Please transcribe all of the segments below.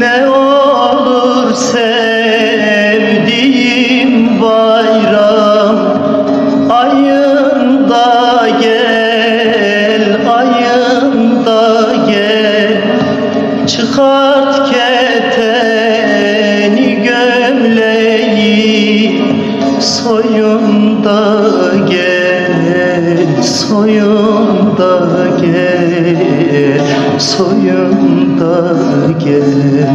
ne olur sevdiğim bayram ayında gel ayında gel. Çıkart keteni gömleği soyunda gel soyunda gel. Soyunda gel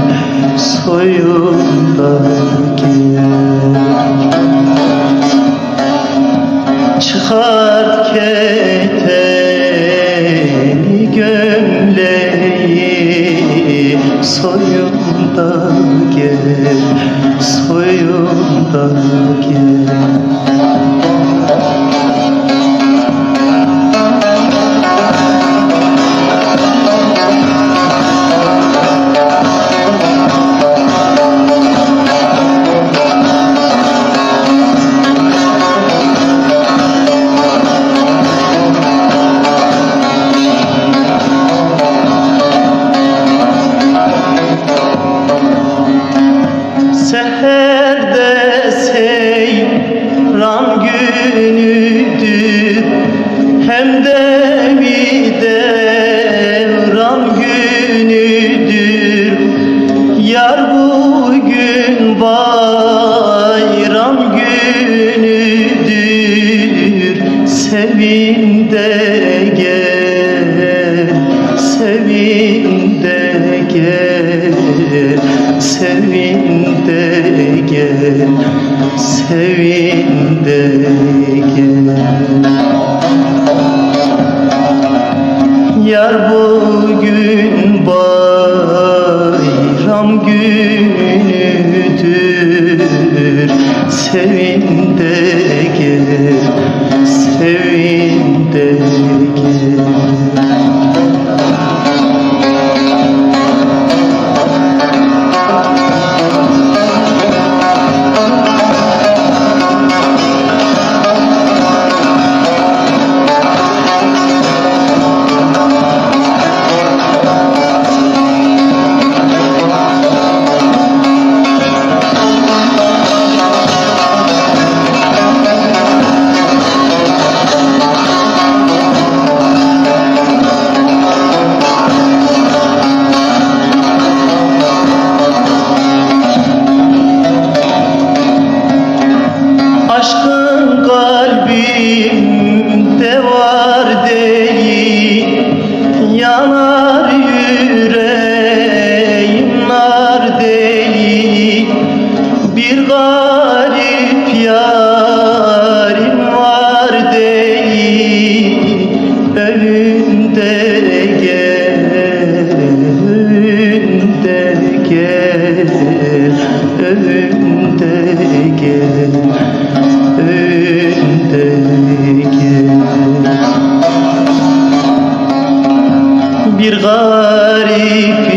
Çıkart keteni gömleği Soyunda gel Yar bugün bayram günüdür. Sevin de gel, sevin de gel Sevin de gel, sevin de gel. Yar bugün bayram günüdür. Sevin Bir garip yarim var değil Önünde gel, önünde gel Önünde gel, önünde gel. Bir garip